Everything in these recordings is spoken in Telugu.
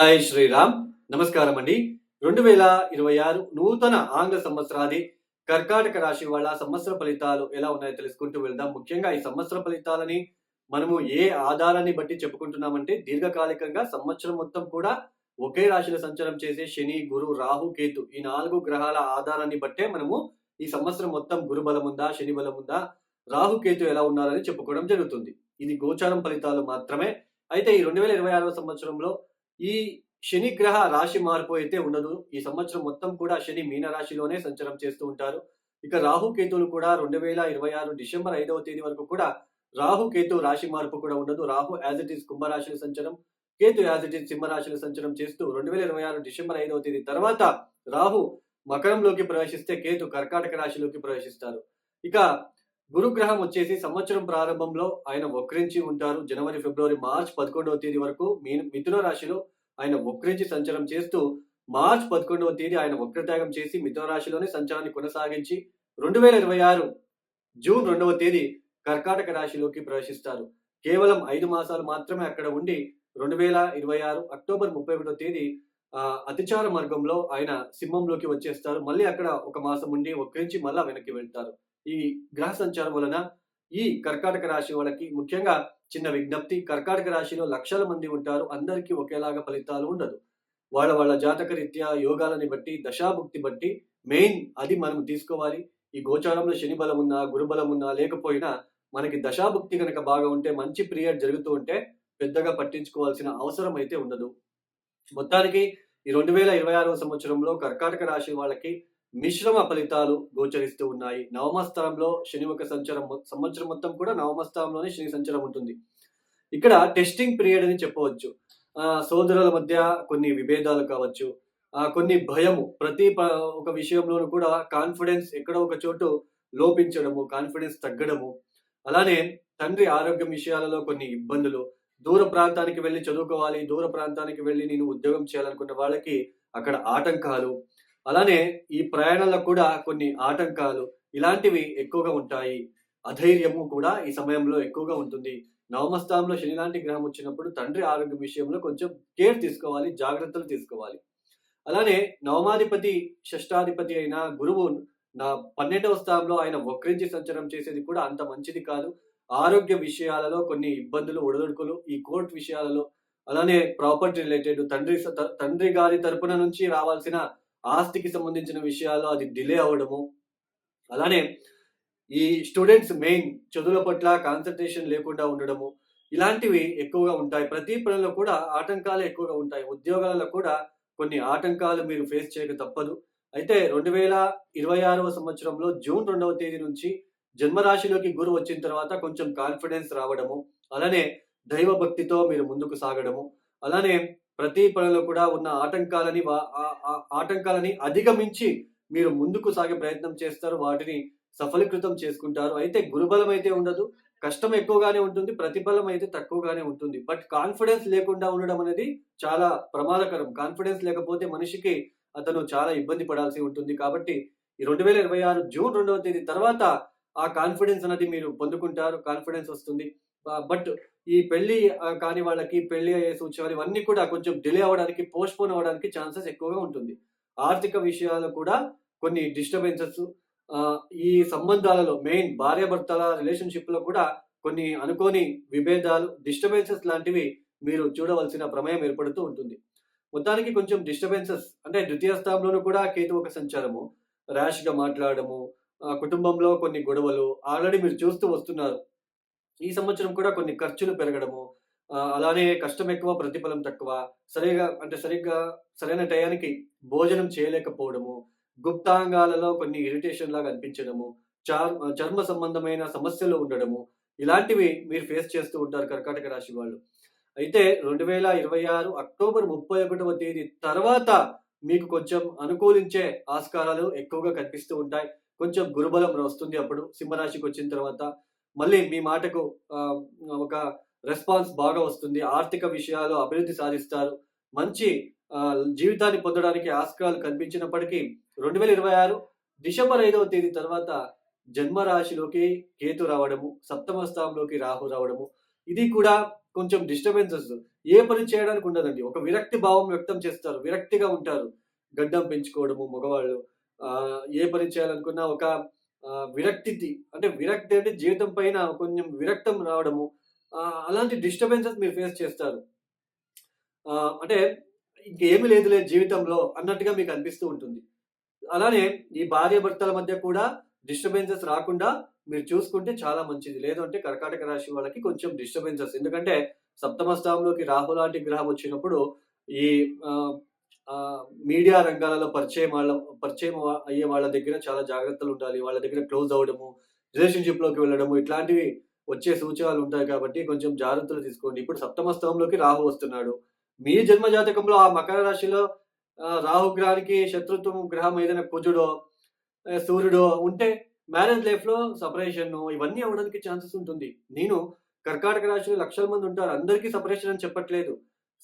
హాయ్ శ్రీరామ్. నమస్కారం అండి రెండు వేల ఇరవై ఆరు నూతన ఆంగ్ల సంవత్సరాది కర్కాటక రాశి వాళ్ళ సంవత్సర ఫలితాలు ఎలా ఉన్నాయో తెలుసుకుంటూ వెళ్దాం. ముఖ్యంగా ఈ సంవత్సర ఫలితాలని మనము ఏ ఆధారాన్ని బట్టి చెప్పుకుంటున్నామంటే దీర్ఘకాలికంగా సంవత్సరం మొత్తం కూడా ఒకే రాశిలో సంచారం చేసే శని గురు రాహు కేతు ఈ నాలుగు గ్రహాల ఆధారాన్ని బట్టే మనము ఈ సంవత్సరం మొత్తం గురు బలం ఉందా శని బలం ఉందా రాహు కేతు ఎలా ఉన్నారని చెప్పుకోవడం జరుగుతుంది. ఇది గోచారం ఫలితాలు మాత్రమే. అయితే ఈ రెండు వేల ఇరవై ఆరవ సంవత్సరంలో ఈ శని గ్రహ రాశి మార్పు అయితే ఉండదు. ఈ సంవత్సరం మొత్తం కూడా శని మీన రాశిలోనే సంచారం చేస్తూ ఉంటారు. ఇక రాహు కేతువులు కూడా రెండు వేల ఇరవై ఆరు డిసెంబర్ ఐదవ తేదీ వరకు కూడా రాహు కేతు రాశి మార్పు కూడా ఉండదు. రాహు యాజ్ ఇట్ ఈస్ కుంభరాశిలో సంచరం కేతు యాజ్ ఇట్ ఈస్ సింహరాశిలో సంచరం చేస్తూ రెండు వేల ఇరవై ఆరు డిసెంబర్ ఐదవ తేదీ తర్వాత రాహు మకరంలోకి ప్రవేశిస్తే కేతు కర్కాటక రాశిలోకి ప్రవేశిస్తారు. ఇక గురుగ్రహం వచ్చేసి సంవత్సరం ప్రారంభంలో ఆయన వక్రించి ఉంటారు. జనవరి ఫిబ్రవరి మార్చ్ పదకొండవ తేదీ వరకు మీన మిథున రాశిలో ఆయన వక్రించి సంచారం చేస్తూ మార్చ్ పదకొండవ తేదీ ఆయన వక్రత్యాగం చేసి మిథున రాశిలోనే సంచారాన్ని కొనసాగించి రెండు వేల ఇరవై ఆరు జూన్ రెండవ తేదీ కర్కాటక రాశిలోకి ప్రవేశిస్తారు. కేవలం ఐదు మాసాలు మాత్రమే అక్కడ ఉండి రెండు వేల ఇరవై ఆరు అక్టోబర్ ముప్పై ఒకటో తేదీ అతిచార మార్గంలో ఆయన సింహంలోకి వచ్చేస్తారు. మళ్ళీ అక్కడ ఒక మాసం ఉండి వక్రించి మళ్ళా వెనక్కి వెళ్తారు. ఈ గ్రహ సంచారం వలన ఈ కర్కాటక రాశి వాళ్ళకి ముఖ్యంగా చిన్న విజ్ఞప్తి కర్కాటక రాశిలో లక్షల మంది ఉంటారు. అందరికీ ఒకేలాగా ఫలితాలు ఉండదు. వాళ్ళ వాళ్ళ జాతక రీత్యా యోగాలని బట్టి దశాభుక్తి బట్టి మెయిన్ అది మనం తీసుకోవాలి. ఈ గోచారంలో శని బలం ఉన్నా గురుబలం ఉన్నా లేకపోయినా మనకి దశాభుక్తి కనుక బాగా ఉంటే మంచి పీరియడ్ జరుగుతూ ఉంటే పెద్దగా పట్టించుకోవాల్సిన అవసరం అయితే ఉండదు. మొత్తానికి ఈ రెండు వేల ఇరవై ఆరవ సంవత్సరంలో కర్కాటక రాశి వాళ్ళకి మిశ్రమ ఫలితాలు గోచరిస్తూ ఉన్నాయి. నవమ స్థానంలో శని ఒక సంచారం సంవత్సరం మొత్తం కూడా నవమ స్థానంలోనే శని సంచారం ఉంటుంది. ఇక్కడ టెస్టింగ్ పీరియడ్ అని చెప్పవచ్చు. సోదరుల మధ్య కొన్ని విభేదాలు కావచ్చు. కొన్ని భయము ప్రతి ప- ఒక విషయంలోనూ కూడా కాన్ఫిడెన్స్ ఎక్కడో ఒక చోటు లోపించడము కాన్ఫిడెన్స్ తగ్గడము. అలానే తండ్రి ఆరోగ్యం విషయాలలో కొన్ని ఇబ్బందులు దూర ప్రాంతానికి వెళ్ళి చదువుకోవాలి దూర ప్రాంతానికి వెళ్ళి నేను ఉద్యోగం చేయాలనుకున్న వాళ్ళకి అక్కడ ఆటంకాలు. అలానే ఈ ప్రయాణంలో కూడా కొన్ని ఆటంకాలు ఇలాంటివి ఎక్కువగా ఉంటాయి. అధైర్యము కూడా ఈ సమయంలో ఎక్కువగా ఉంటుంది. నవమస్థానంలో శని లాంటి గ్రహం వచ్చినప్పుడు తండ్రి ఆరోగ్యం విషయంలో కొంచెం కేర్ తీసుకోవాలి జాగ్రత్తలు తీసుకోవాలి. అలానే నవమాధిపతి షష్టాధిపతి అయిన గురువు నా పన్నెండవ స్థానంలో ఆయన వక్రించి సంచారం చేసేది కూడా అంత మంచిది కాదు. ఆరోగ్య విషయాలలో కొన్ని ఇబ్బందులు ఒడిదొడుకులు ఈ కోర్టు విషయాలలో అలానే ప్రాపర్టీ రిలేటెడ్ తండ్రి తండ్రి గారి తరపున నుంచి రావాల్సిన ఆస్తికి సంబంధించిన విషయాల్లో అది డిలే అవ్వడము. అలానే ఈ స్టూడెంట్స్ మెయిన్ చదువుల పట్ల కాన్సన్ట్రేషన్ లేకుండా ఉండడము. ఇలాంటివి ఎక్కువగా ఉంటాయి. ప్రతి పనిలో కూడా ఆటంకాలు ఎక్కువగా ఉంటాయి. ఉద్యోగాలలో కూడా కొన్ని ఆటంకాలు మీరు ఫేస్ చేయక తప్పదు. అయితే రెండు వేల ఇరవై ఆరవ సంవత్సరంలో జూన్ రెండవ తేదీ నుంచి జన్మరాశిలోకి గురు వచ్చిన తర్వాత కొంచెం కాన్ఫిడెన్స్ రావడము అలానే దైవ భక్తితో మీరు ముందుకు సాగడము అలానే ప్రతి పనిలో కూడా ఉన్న ఆటంకాలని వా- ఆటంకాలని అధిగమించి మీరు ముందుకు సాగే ప్రయత్నం చేస్తారు వాటిని సఫలీకృతం చేసుకుంటారు. అయితే గురుబలం అయితే ఉండదు కష్టం ఎక్కువగానే ఉంటుంది ప్రతిఫలం అయితే తక్కువగానే ఉంటుంది. బట్ కాన్ఫిడెన్స్ లేకుండా ఉండడం అనేది చాలా ప్రమాదకరం. కాన్ఫిడెన్స్ లేకపోతే మనిషికి అతను చాలా ఇబ్బంది పడాల్సి ఉంటుంది. కాబట్టి ఈ రెండు వేల ఇరవై ఆరు జూన్ రెండవ తేదీ తర్వాత ఆ కాన్ఫిడెన్స్ అనేది మీరు పొందుకుంటారు కాన్ఫిడెన్స్ వస్తుంది. బట్ ఈ పెళ్ళి కాని వాళ్ళకి పెళ్ళి అయ్యే సూచనలు ఇవన్నీ కూడా కొంచెం డిలే అవ్వడానికి పోస్ట్పోన్ అవ్వడానికి ఛాన్సెస్ ఎక్కువగా ఉంటుంది. ఆర్థిక విషయాలు కూడా కొన్ని డిస్టర్బెన్సెస్ ఈ సంబంధాలలో మెయిన్ భార్యాభర్తల రిలేషన్షిప్లో కూడా కొన్ని అనుకోని విభేదాలు డిస్టర్బెన్సెస్ లాంటివి మీరు చూడవలసిన ప్రమేయం ఏర్పడుతూ ఉంటుంది. మొత్తానికి కొంచెం డిస్టర్బెన్సెస్ అంటే ద్వితీయ స్థానంలోనూ కూడా కేతు ఒక సంచారము ర్యాష్గా మాట్లాడము కుటుంబంలో కొన్ని గొడవలు ఆల్రెడీ మీరు చూస్తూ వస్తున్నారు. ఈ సంవత్సరం కూడా కొన్ని ఖర్చులు పెరగడము అలానే కష్టం ఎక్కువ ప్రతిఫలం తక్కువ సరిగా అంటే సరిగ్గా సరైన టయానికి భోజనం చేయలేకపోవడము గుప్తాంగాలలో కొన్ని ఇరిటేషన్ లాగా అనిపించడము చార్ చర్మ సంబంధమైన సమస్యలు ఉండడము ఇలాంటివి మీరు ఫేస్ చేస్తూ ఉంటారు కర్కాటక రాశి వాళ్ళు. అయితే రెండు వేల ఇరవై ఆరు అక్టోబర్ ముప్పై ఒకటవ తేదీ తర్వాత మీకు కొంచెం అనుకూలించే ఆస్కారాలు ఎక్కువగా కనిపిస్తూ ఉంటాయి. కొంచెం గురుబలం వస్తుంది అప్పుడు సింహరాశికి వచ్చిన తర్వాత. మళ్ళీ మీ మాటకు ఒక రెస్పాన్స్ బాగా వస్తుంది. ఆర్థిక విషయాలు అభివృద్ధి సాధిస్తారు. మంచి జీవితాన్ని పొందడానికి ఆస్కారాలు కనిపించినప్పటికీ రెండు వేల ఇరవై ఆరు డిసెంబర్ ఐదవ తేదీ తర్వాత జన్మ రాశిలోకి కేతు రావడము సప్తమ స్థానంలోకి రాహు రావడము. ఇది కూడా కొంచెం డిస్టర్బెన్సెస్. ఏ పని చేయడానికి ఉండదండి. ఒక విరక్తి భావం వ్యక్తం చేస్తారు. విరక్తిగా ఉంటారు. గడ్డం పెంచుకోవడము మగవాళ్ళు. ఏ పని చేయాలనుకున్నా ఒక విరక్తి అంటే విరక్తి అంటే జీవితం పైన కొంచెం విరక్తం రావడము. అలాంటి డిస్టర్బెన్సెస్ మీరు ఫేస్ చేస్తారు. అంటే ఇంకేమి లేదులే జీవితంలో అన్నట్టుగా మీకు అనిపిస్తూ ఉంటుంది. అలానే ఈ భార్య భర్తల మధ్య కూడా డిస్టర్బెన్సెస్ రాకుండా మీరు చూసుకుంటే చాలా మంచిది. లేదు అంటే కర్కాటక రాశి వాళ్ళకి కొంచెం డిస్టర్బెన్సెస్ ఎందుకంటే సప్తమ స్థానంలోకి రాహు లాంటి గ్రహం వచ్చినప్పుడు ఈ మీడియా రంగాలలో పరిచయం వాళ్ళ పరిచయం అయ్యే వాళ్ళ దగ్గర చాలా జాగ్రత్తలు ఉండాలి. వాళ్ళ దగ్గర క్లోజ్ అవ్వడము రిలేషన్షిప్లోకి వెళ్ళడము ఇట్లాంటివి వచ్చే సూచనలు ఉంటాయి కాబట్టి కొంచెం జాగ్రత్తలు తీసుకోండి. ఇప్పుడు సప్తమ స్థానంలోకి రాహు వస్తున్నాడు. మీ జన్మ జాతకంలో ఆ మకర రాశిలో రాహు గ్రహానికి శత్రుత్వం గ్రహం ఏదైనా కుజుడో సూర్యుడో ఉంటే మ్యారేజ్ లైఫ్లో సపరేషన్ ఇవన్నీ అవ్వడానికి ఛాన్సెస్ ఉంటుంది. నేను కర్కాటక రాశిలో లక్షల మంది ఉంటారు. అందరికీ సపరేషన్ అని చెప్పట్లేదు.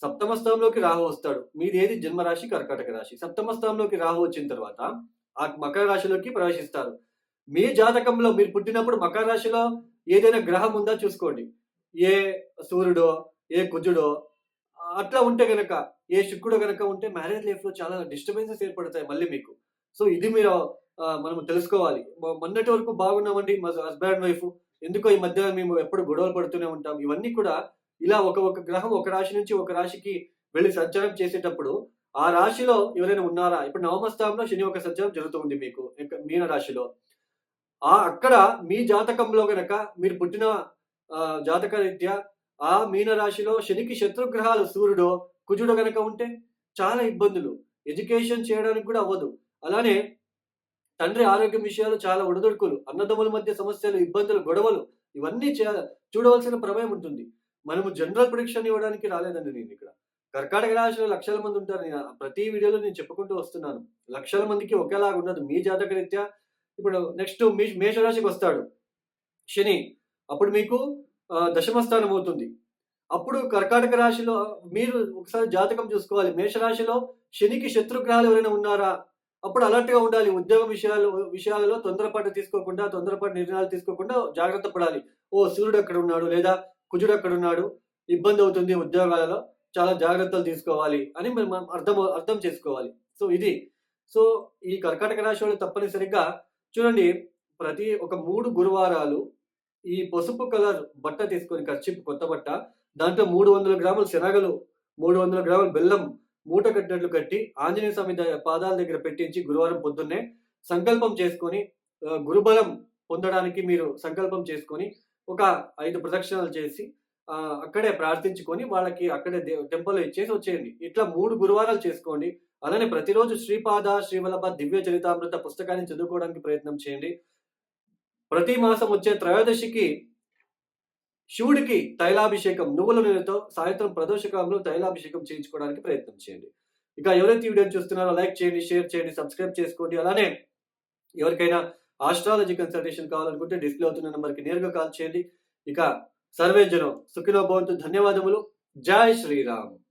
సప్తమ స్థానంలోకి రాహు వస్తాడు. మీదేది? జన్మరాశి కర్కాటక రాశి. సప్తమ స్థానంలోకి రాహు వచ్చిన తర్వాత ఆ మకర రాశిలోకి ప్రవేశిస్తారు. మీ జాతకంలో మీరు పుట్టినప్పుడు మకర రాశిలో ఏదైనా గ్రహం ఉందా చూసుకోండి. ఏ సూర్యుడో ఏ కుజుడో అట్లా ఉంటే గనక ఏ శుక్రుడు గనక ఉంటే మ్యారేజ్ లైఫ్లో చాలా డిస్టర్బెన్సెస్ ఏర్పడతాయి మళ్ళీ మీకు. సో ఇది మీరు మనం తెలుసుకోవాలి. మొన్నటి వరకు బాగున్నామండి మా హస్బెండ్ వైఫ్. ఎందుకో ఈ మధ్య మేము ఎప్పుడు గొడవలు పడుతూనే ఉంటాం. ఇవన్నీ కూడా ఇలా ఒక ఒక గ్రహం ఒక రాశి నుంచి ఒక రాశికి వెళ్ళి సంచారం చేసేటప్పుడు ఆ రాశిలో ఎవరైనా ఉన్నారా? ఇప్పుడు నవమస్థానంలో శని ఒక సంచారం జరుగుతుంది మీకు మీన రాశిలో. ఆ అక్కడ మీ జాతకంలో గనక మీరు పుట్టిన ఆ, జాతక రీత్యా ఆ మీన రాశిలో శనికి శత్రుగ్రహాలు సూర్యుడు కుజుడు గనక ఉంటే చాలా ఇబ్బందులు. ఎడ్యుకేషన్ చేయడానికి కూడా అవ్వదు. అలానే తండ్రి ఆరోగ్యం విషయాలు చాలా ఒడిదుడుకులు. అన్నదమ్ముల మధ్య సమస్యలు ఇబ్బందులు గొడవలు ఇవన్నీ చే- చూడవలసిన ప్రమేయం ఉంటుంది. మనము జనరల్ ప్రొడిక్షన్ ఇవ్వడానికి రాలేదండి నేను ఇక్కడ. కర్కాటక రాశిలో లక్షల మంది ఉంటారు. నేను ప్రతి వీడియోలో నేను చెప్పుకుంటూ వస్తున్నాను. లక్షల మందికి ఒకేలాగా ఉండదు. మీ జాతక రీత్యా ఇప్పుడు నెక్స్ట్ మీ మేషరాశికి వస్తాడు. శని అప్పుడు మీకు దశమస్థానం దశమ స్థానం అవుతుంది. అప్పుడు కర్కాటక రాశిలో మీరు ఒకసారి జాతకం చూసుకోవాలి. మేషరాశిలో శనికి శత్రుగ్రహాలు ఎవరైనా ఉన్నారా? అప్పుడు అలర్ట్గా ఉండాలి. ఉద్యోగ విషయాలు విషయాలలో తొందరపాటు తీసుకోకుండా తొందరపాటు నిర్ణయాలు తీసుకోకుండా జాగ్రత్త పడాలి. ఓ సూర్యుడు అక్కడ ఉన్నాడు లేదా కుజుడు అక్కడ ఉన్నాడు ఇబ్బంది అవుతుంది ఉద్యోగాలలో చాలా జాగ్రత్తలు తీసుకోవాలి అని మనం అర్థం అర్థం చేసుకోవాలి. సో ఇది. సో ఈ కర్కాటక రాశి వాళ్ళు తప్పనిసరిగా చూడండి ప్రతి ఒక మూడు గురువారాలు ఈ పసుపు కలర్ బట్ట తీసుకొని ఖర్చు కొత్త బట్ట దాంట్లో మూడు వందల గ్రాముల శనగలు మూడు వందల గ్రాముల బెల్లం మూట కట్టినట్లు కట్టి ఆంజనేయ స్వామి పాదాల దగ్గర పెట్టించి గురువారం పొద్దున్నే సంకల్పం చేసుకొని గురుబలం పొందడానికి మీరు సంకల్పం చేసుకొని ఒక ఐదు ప్రదక్షిణలు చేసి అక్కడే ప్రార్థించుకొని వాళ్ళకి అక్కడే టెంపుల్ ఇచ్చేసి వచ్చేయండి. ఇట్లా మూడు గురువారాలు చేసుకోండి. అలానే ప్రతిరోజు శ్రీపాద శ్రీవల్లభ దివ్య చరితామృత పుస్తకాన్ని చదువుకోవడానికి ప్రయత్నం చేయండి. ప్రతి మాసం వచ్చే త్రయోదశికి శివుడికి తైలాభిషేకం నువ్వుల నూనెతో సాయంత్రం ప్రదోషకాలంలో తైలాభిషేకం చేయించుకోవడానికి ప్రయత్నం చేయండి. ఇక ఎవరైతే ఈ వీడియోని చూస్తున్నారో లైక్ చేయండి షేర్ చేయండి సబ్స్క్రైబ్ చేసుకోండి. అలానే ఎవరికైనా ఆస్ట్రాలజీ కన్సల్టేషన్ కావాలనుకుంటే డిస్ప్లే అవుతున్న నెంబర్కి నేరుగా కాల్ చేయండి. ఇక సర్వే జనం భవంతు ధన్యవాదములు. జై శ్రీరామ్.